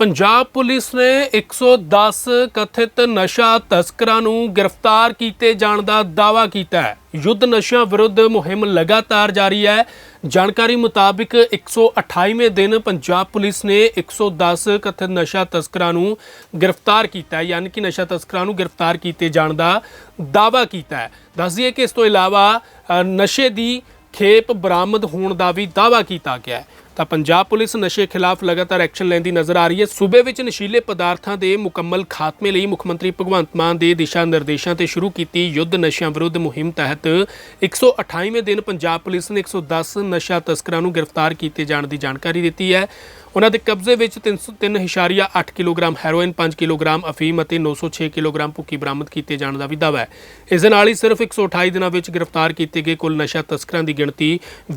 Punjab police ਨੇ 110 ਕਥਿਤ ਨਸ਼ਾ ਤਸਕਰਾਂ ਨੂੰ ਗ੍ਰਿਫਤਾਰ ਕੀਤੇ ਜਾਣ ਦਾ ਦਾਅਵਾ ਕੀਤਾ ਹੈ। ਯੁੱਧ ਨਸ਼ਿਆਂ ਵਿਰੁੱਧ ਮੁਹਿੰਮ ਲਗਾਤਾਰ ਜਾਰੀ ਹੈ। ਜਾਣਕਾਰੀ ਮੁਤਾਬਿਕ 128ਵੇਂ ਦਿਨ ਪੰਜਾਬ ਪੁਲਿਸ ਨੇ 110 ਕਥਿਤ ਨਸ਼ਾ ਤਸਕਰਾਂ ਨੂੰ ਗ੍ਰਿਫਤਾਰ ਕੀਤਾ ਹੈ, ਯਾਨੀ ਕਿ ਨਸ਼ਾ ਤਸਕਰਾਂ ਨੂੰ ਗ੍ਰਿਫਤਾਰ ਕੀਤੇ ਜਾਣ ਦਾ ਦਾਅਵਾ ਕੀਤਾ ਹੈ। ਦੱਸ ਦਈਏ ਕਿ ਇਸ ਤੋਂ ਇਲਾਵਾ ਨਸ਼ੇ ਦੀ ਖੇਪ ਬਰਾਮਦ ਹੋਣ ਦਾ ਵੀ ਦਾਅਵਾ ਕੀਤਾ ਗਿਆ ਹੈ। ਤਾਂ ਪੰਜਾਬ ਪੁਲਿਸ ਨਸ਼ੇ ਖਿਲਾਫ ਲਗਾਤਾਰ ਐਕਸ਼ਨ ਲੈਂਦੀ ਨਜ਼ਰ ਆ ਰਹੀ ਹੈ। ਸੂਬੇ ਵਿੱਚ ਨਸ਼ੀਲੇ ਪਦਾਰਥਾਂ ਦੇ ਮੁਕੰਮਲ ਖਾਤਮੇ ਲਈ ਮੁੱਖ ਮੰਤਰੀ ਭਗਵੰਤ ਮਾਨ ਦੇ ਦਿਸ਼ਾ ਨਿਰਦੇਸ਼ਾਂ ਤੇ ਸ਼ੁਰੂ ਕੀਤੀ ਯੁੱਧ ਨਸ਼ਿਆਂ ਵਿਰੁੱਧ ਮੁਹਿੰਮ ਤਹਿਤ। 128ਵੇਂ ਦਿਨ ਪੰਜਾਬ ਪੁਲਿਸ ਨੇ 110 ਨਸ਼ਾ ਤਸਕਰਾਂ ਨੂੰ ਗ੍ਰਿਫਤਾਰ ਕੀਤੇ ਜਾਣ ਦੀ ਜਾਣਕਾਰੀ ਦਿੱਤੀ ਹੈ। ਉਹਨਾਂ ਦੇ ਕਬਜ਼ੇ ਵਿੱਚ 303.8 ਕਿਲੋਗ੍ਰਾਮ ਹੈਰੋਇਨ 5 ਕਿਲੋਗ੍ਰਾਮ ਅਫੀਮ ਅਤੇ 906 ਕਿਲੋਗ੍ਰਾਮ ਭੁੱਕੀ ਬਰਾਮਦ ਕੀਤੇ ਜਾਣ ਦਾ ਵੀ ਦਾਅਵਾ ਹੈ। ਇਸ ਦੇ ਨਾਲ ਹੀ ਸਿਰਫ 128 ਦਿਨਾਂ ਵਿੱਚ ਗ੍ਰਿਫਤਾਰ ਕੀਤੇ ਗਏ ਕੁੱਲ ਨਸ਼ਾ ਤਸਕਰਾਂ ਦੀ ਗਿਣਤੀ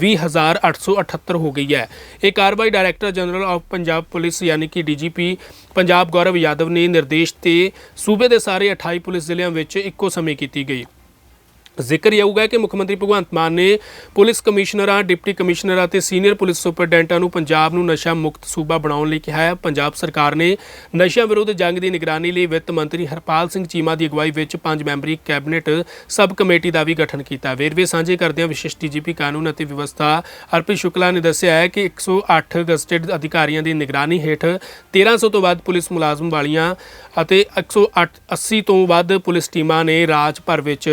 20878 ਹੋ ਗਈ ਹੈ। ਇਹ ਕਾਰਵਾਈ director general of Punjab police ਯਾਨੀ ਕਿ ਡੀਜੀਪੀ ਪੰਜਾਬ ਗੌਰਵ ਯਾਦਵ ਨੇ ਨਿਰਦੇਸ਼ ਤੇ ਸੂਬੇ ਦੇ ਸਾਰੇ 28 ਪੁਲਿਸ ਜ਼ਿਲ੍ਹਿਆਂ ਵਿੱਚ ਇੱਕੋ ਸਮੇਂ ਕੀਤੀ ਗਈ। ਜ਼ਿਕਰ ਯੋਗ ਕਿ ਮੁੱਖ ਮੰਤਰੀ ਭਗਵੰਤ ਮਾਨ ਨੇ ਪੁਲਿਸ ਕਮਿਸ਼ਨਰਾਂ, ਡਿਪਟੀ ਕਮਿਸ਼ਨਰਾਂ ਅਤੇ ਸੀਨੀਅਰ ਪੁਲਿਸ ਸੁਪਰਡੈਂਟਾਂ ਨੂੰ ਪੰਜਾਬ ਨੂੰ ਨਸ਼ਾ ਮੁਕਤ ਸੂਬਾ ਬਣਾਉਣ ਲਈ ਕਿਹਾ ਹੈ। ਪੰਜਾਬ ਸਰਕਾਰ ਨੇ ਨਸ਼ਿਆਂ ਵਿਰੁੱਧ ਜੰਗ ਦੀ ਨਿਗਰਾਨੀ ਲਈ ਵਿੱਤ ਮੰਤਰੀ ਹਰਪਾਲ ਸਿੰਘ ਚੀਮਾ ਦੀ ਅਗਵਾਈ ਵਿੱਚ ਪੰਜ ਮੈਂਬਰੀ ਕੈਬਨਿਟ ਸਬ ਕਮੇਟੀ ਦਾ ਵੀ ਗਠਨ ਕੀਤਾ। ਵੇਰਵੇ ਸਾਂਝੇ ਕਰਦਿਆਂ ਵਿਸ਼ੇਸ਼ ਡੀਜੀਪੀ ਕਾਨੂੰਨ ਅਤੇ ਵਿਵਸਥਾ ਹਰਪ੍ਰੀਤ ਸ਼ੁਕਲਾ ਨੇ ਦੱਸਿਆ ਹੈ ਕਿ 108 ਗਜ਼ਟਿਡ ਅਧਿਕਾਰੀਆਂ ਦੀ ਨਿਗਰਾਨੀ ਹੇਠ 1300 ਤੋਂ ਵੱਧ ਪੁਲਿਸ ਮੁਲਾਜ਼ਮ ਵਾਲੀਆਂ ਅਤੇ 180 ਤੋਂ ਵੱਧ ਪੁਲਿਸ ਟੀਮਾਂ ਨੇ ਰਾਜ ਭਰ ਵਿੱਚ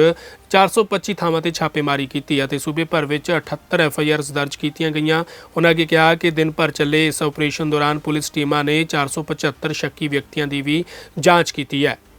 425 ਥਾਵਾਂ ਤੇ ਛਾਪੇਮਾਰੀ ਕੀਤੀ ਅਤੇ ਸੂਬੇ ਭਰ ਵਿੱਚ 78 ਐਫਆਈਆਰਸ ਦਰਜ ਕੀਤੀਆਂ ਗਈਆਂ। ਉਹਨਾਂ ਅੱਗੇ ਕਿਹਾ ਕਿ ਦਿਨ ਭਰ ਚੱਲੇ ਇਸ ਆਪਰੇਸ਼ਨ ਦੌਰਾਨ ਪੁਲਿਸ ਟੀਮਾਂ ਨੇ 475 ਸ਼ੱਕੀ ਵਿਅਕਤੀਆਂ ਦੀ ਵੀ ਜਾਂਚ ਕੀਤੀ ਹੈ।